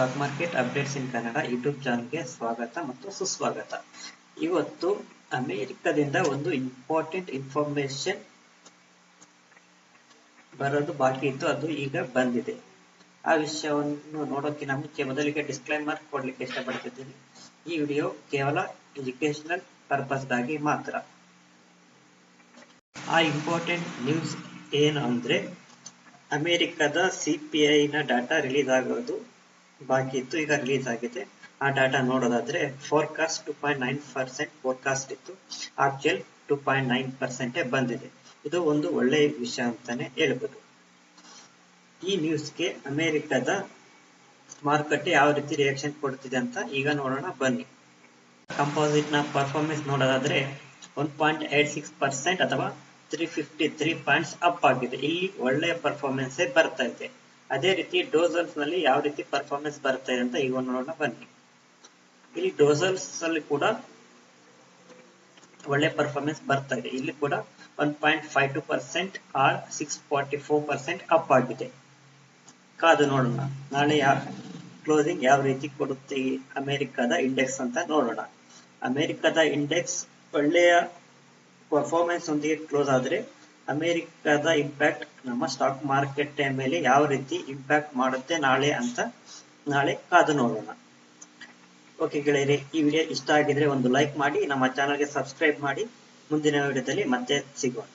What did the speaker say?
Stock market updates in Kannada YouTube ಚಾನಲ್ಗೆ ಸ್ವಾಗತ ಮತ್ತು ಸುಸ್ವಾಗತ. ಇವತ್ತು ಅಮೆರಿಕದಿಂದ ಒಂದು ಇಂಪಾರ್ಟೆಂಟ್ ಇನ್ಫಾರ್ಮೇಶನ್ ಬರೋದು ಬಾಕಿ ಇತ್ತು, ಅದು ಈಗ ಬಂದಿದೆ. ಆ ವಿಷಯವನ್ನು ನೋಡೋಕ್ಕಿಂತ ಮುಂಚೆ ಮೊದಲಿಗೆ ಡಿಸ್ಕ್ಲೈಮರ್ ಕೊಡ್ಲಿಕ್ಕೆ ಇಷ್ಟಪಡ್ತಿದ್ದೀನಿ. ಈ ವಿಡಿಯೋ ಕೇವಲ ಎಜುಕೇಶನಲ್ ಪರ್ಪಸ್ಗಾಗಿ ಮಾತ್ರ. ಆ ಇಂಪಾರ್ಟೆಂಟ್ ನ್ಯೂಸ್ ಏನು ಅಂದ್ರೆ ಅಮೆರಿಕದ ಸಿಪಿಐನ ಡಾಟಾ ರಿಲೀಸ್ ಆಗೋದು. ಬಾಕಿ ಇತ್ತು. ಈಗ ರಿಲೀಸ್ ಆಗಿದೆ. ಆ ಡಾಟಾ ನೋಡೋದಾದ್ರೆ forecast two point nine percent forecast ಇತ್ತು. Actual two point nine percent ಬಂದಿದೆ. ಇದು ಒಂದು ಒಳ್ಳೆಯ ವಿಷಯ ಅಂತಾನೆ ಹೇಳ್ಬೋದು. ಈ ನ್ಯೂಸ್ಗೆ ಅಮೆರಿಕದ ಮಾರುಕಟ್ಟೆ ಯಾವ ರೀತಿ ರಿಯಾಕ್ಷನ್ ಕೊಡ್ತಿದೆ ಅಂತ ಈಗ ನೋಡೋಣ, ಬನ್ನಿ. ಕಂಪೋಸಿಟ್ನ ಪರ್ಫಾರ್ಮೆನ್ಸ್ ನೋಡೋದಾದ್ರೆ one point eight six percent ಅಥವಾ three fifty three points up ಆಗಿದೆ. ಇಲ್ಲಿ ಒಳ್ಳೆಯ ಪರ್ಫಾರ್ಮೆನ್ಸ್ ಬರ್ತಾ ಇದೆ. ಅದೇ ರೀತಿ ಡೋಸಲ್ಸ್ನಲ್ಲಿ ಯಾವ ರೀತಿ ಪರ್ಫಾರ್ಮೆನ್ಸ್ ಬರ್ತಾ ಇದೆ ಅಂತ ಈಗ ನೋಡೋಣ, ಬನ್ನಿ. ಇಲ್ಲಿ ಡೋಸಲ್ಸ್ ಅಲ್ಲಿ ಕೂಡ ಒಳ್ಳೆ ಪರ್ಫಾರ್ಮೆನ್ಸ್ ಬರ್ತಾ ಇದೆ. ಇಲ್ಲಿ ಕೂಡ one point five two percent or six forty four percent up ಆಗಿದೆ. ಕಾದು ನೋಡೋಣ. ನಾಳೆ ಯಾವ ಕ್ಲೋಸಿಂಗ್ ಯಾವ ರೀತಿ ಕೊಡುತ್ತೆ ಅಮೆರಿಕದ ಇಂಡೆಕ್ಸ್ ಅಂತ ನೋಡೋಣ. ಅಮೆರಿಕದ ಇಂಡೆಕ್ಸ್ ಒಳ್ಳೆಯ ಪರ್ಫಾರ್ಮೆನ್ಸ್ ಒಂದಿಗೆ ಕ್ಲೋಸ್ ಆದ್ರೆ ಅಮೆರಿಕದ ಇಂಪ್ಯಾಕ್ಟ್ ನಮ್ಮ ಸ್ಟಾಕ್ ಮಾರ್ಕೆಟ್ ಮೇಲೆ ಯಾವ ರೀತಿ ಇಂಪ್ಯಾಕ್ಟ್ ಮಾಡುತ್ತೆ ನಾಳೆ ಅಂತ ನಾಳೆ ಕಾದು ನೋಡೋಣ. ಓಕೆ ಗೆಳೆಯರೆ, ಈ ವಿಡಿಯೋ ಇಷ್ಟ ಆಗಿದ್ರೆ ಒಂದು ಲೈಕ್ ಮಾಡಿ, ನಮ್ಮ ಚಾನಲ್ಗೆ ಸಬ್ಸ್ಕ್ರೈಬ್ ಮಾಡಿ. ಮುಂದಿನ ವಿಡಿಯೋದಲ್ಲಿ ಮತ್ತೆ ಸಿಗೋಣ.